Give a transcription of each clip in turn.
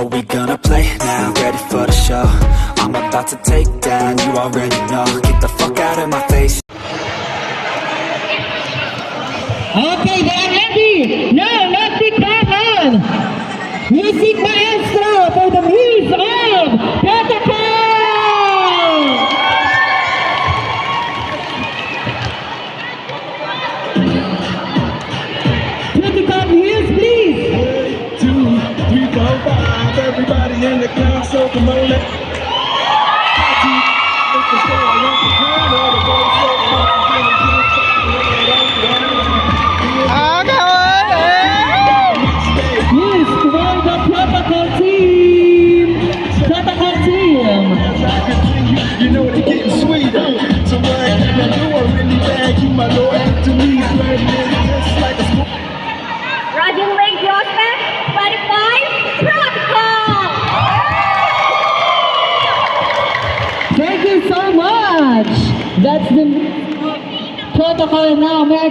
Are we gonna play now? Ready for the show? I'm about to take down, you already know. Get the fuck out of my face. Okay, they are ready. Now, let's be on. Music maestro for the muse You know it's getting sweeter. So what can I do? I really bag you, my lord. To me, flirting is just like a school. Roger Lake Joseph, 25, Protocol! Thank you so much. That's the protocol now. May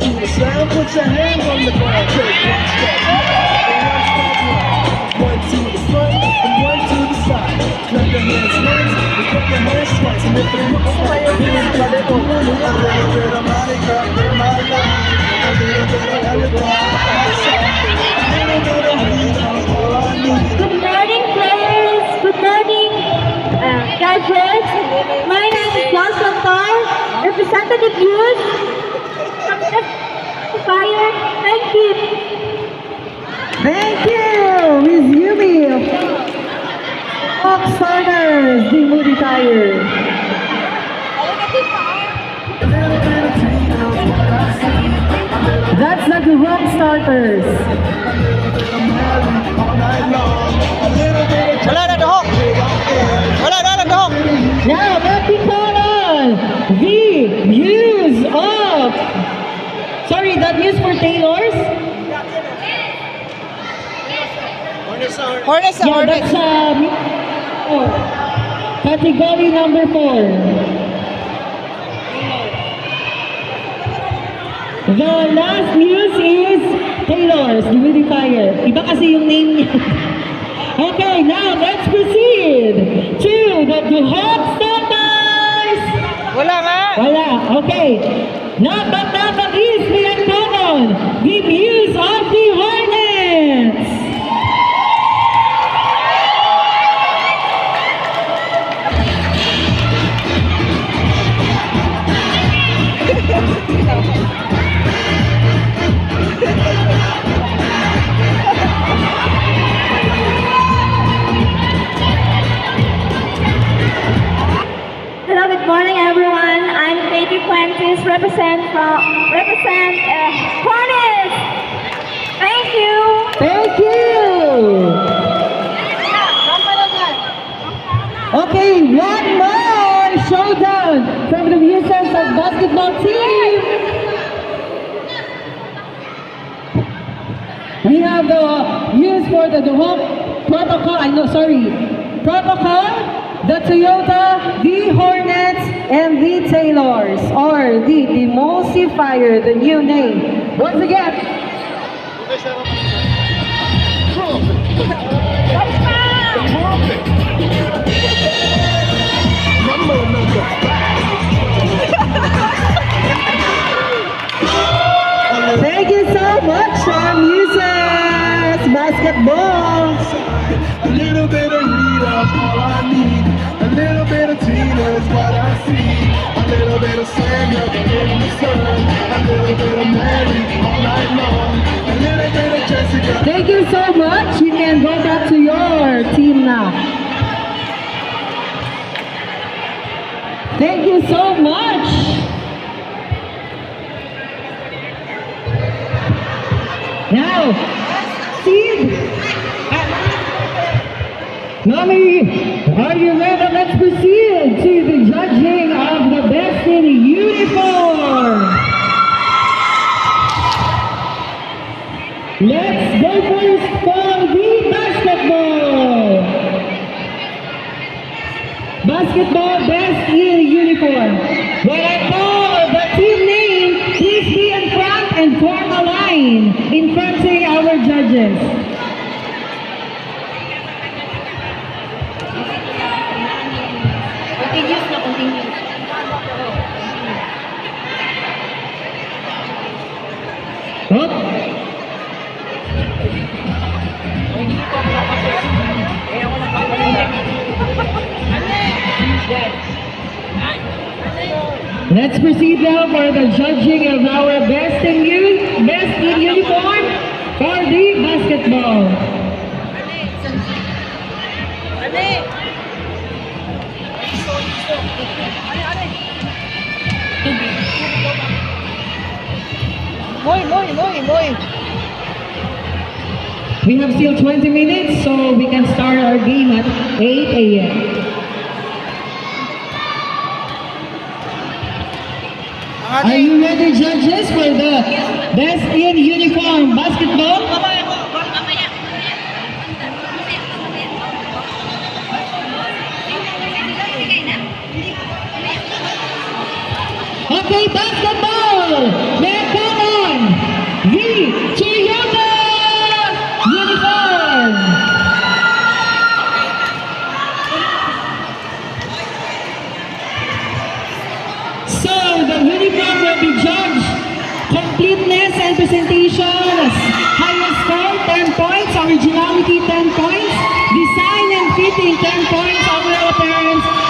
To the sound, put your hands on the ground. Take one step one to the front and one to the side. Clap your hands once and clap your hands twice. And if it looks like a hand, clap it over. A little bit of Monica life. A little bit of. A little bit I. Good morning players, good morning uh. My name is John Santar, representative youth. Thank you. Thank you, Miss Yumi. Fox Starters, the Moody Tire. That's not the rock starters. Hornets na Yeah, Hornets! that's um, oh, category number four. The last news is Taylor's Humidifier. Iba kasi yung name niya. okay, now let's proceed to the Duhok Stars! Wala nga! Wala. Okay. Not but not the least, we are on the Muse of the Hornets! Represent from represent uh, Hornets. Thank you. Thank you! Okay, one more showdown from the users of basketball team. We have the use for the Duhok protocol. I know, sorry, protocol. The Toyota, the Hornets, and the Taylors, or the Demulsifier, the new name. Once again, Thank you so much, Sean Muses! Basketball! A little bit Thank you so much. Now, Steve. Mommy, are you ready? Let's proceed to the judging of the best in uniform. Let's go first for the basketball. Basketball uniform. Call the team name, please be in front and form a line in front of our judges. Let's proceed now for the judging of our best in u- best in uniform for the basketball. We have still 20 minutes, so we can start our game at 8 a.m. Are you ready, judges, for the best in uniform basketball? Okay, basketball! Completeness and presentation as highest score 10 points, originality 10 points, design and fitting 10 points, overall appearance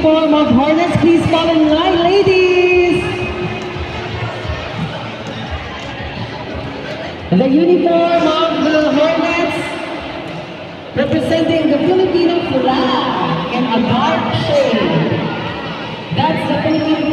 Uniform of Hornets. Please fall in line, ladies. The uniform of the Hornets representing the Filipino flag in a dark shade. That's the Philippine